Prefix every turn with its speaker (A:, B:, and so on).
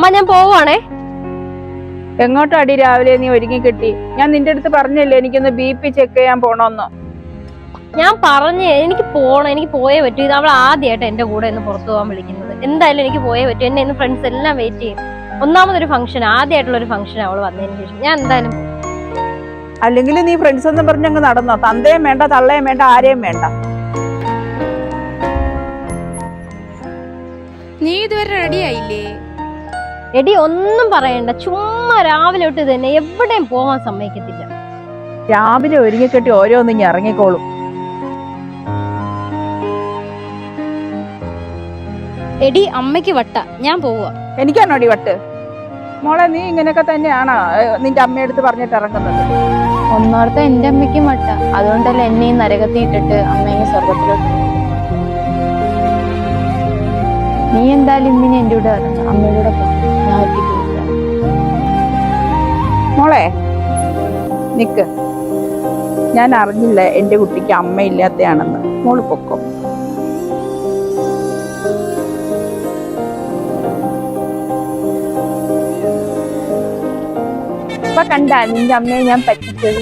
A: അമ്മ ഞാൻ പോവാണേ
B: എങ്ങോട്ടാടി രാവിലെ നീ ഒരുങ്ങി കിട്ടി? ഞാൻ നിന്റെ അടുത്ത് പറഞ്ഞല്ലേ എനിക്കൊന്ന് ബി പി ചെക്ക് ചെയ്യാൻ പോണോന്ന്?
A: ഞാൻ പറഞ്ഞേ എനിക്ക് പോണം എനിക്ക് പോയേ പറ്റൂ. ഇത് അവൾ ആദ്യമായിട്ട് എന്റെ കൂടെ ഒന്ന് പുറത്തു പോകാൻ വിളിക്കുന്നത്. എന്തായാലും എനിക്ക് പോയേ പറ്റൂ. എന്നെ ഇന്ന് ഫ്രണ്ട്സ് എല്ലാം വെയിറ്റ് ചെയ്യും. ഒന്നാമതൊരു ഫംഗ്ഷൻ ആദ്യമായിട്ടുള്ള ഒരു ഫംഗ്ഷൻ അവൾ വന്നതിന് ശേഷം. ഞാൻ എന്തായാലും
B: അല്ലെങ്കിൽ നീ ഫ്രണ്ട്സ് എന്ന് പറഞ്ഞങ്ങ് നടന്നോ. തന്തയും വേണ്ട തള്ളയും വേണ്ട ആരെയും വേണ്ട.
C: നീ ഇതുവരെ റെഡി ആയില്ലേ?
A: എടി ഒന്നും പറയണ്ട. ചുമ്മാ രാവിലെ തൊട്ട് തന്നെ. എവിടെയും പോവാൻ സമ്മതിക്കത്തില്ല.
B: രാവിലെ ഒരുങ്ങിക്കെട്ടി ഓരോന്നും ഇറങ്ങിക്കോളും.
C: എടി അമ്മയ്ക്ക് വട്ട. ഞാൻ പോവാ
B: എനിക്കാണോടി വട്ട്? മോളെ നീ ഇങ്ങനെയൊക്കെ തന്നെയാണോ നിന്റെ അമ്മയെടുത്ത് പറഞ്ഞിട്ട് ഇറങ്ങുന്നത്?
D: ഒന്നോർത്ത എന്റെ അമ്മയ്ക്കും വട്ട. അതുകൊണ്ടല്ലേ എന്നെ ഈ നരകത്തിൽ ഇട്ടിട്ട് അമ്മയെ സ്വർഗത്തിലോട്ട് നീ എന്തായാലും ഇന്നിനെ എന്റെ കൂടെ അമ്മയുടെ
B: മോളെ നിക്ക്. ഞാൻ അറിഞ്ഞില്ല എന്റെ കുട്ടിക്ക് അമ്മയില്ലാത്തയാണെന്ന്. മോൾ പൊക്കോ. കണ്ട നിന്റെ അമ്മയെ ഞാൻ പറ്റിച്ചത്?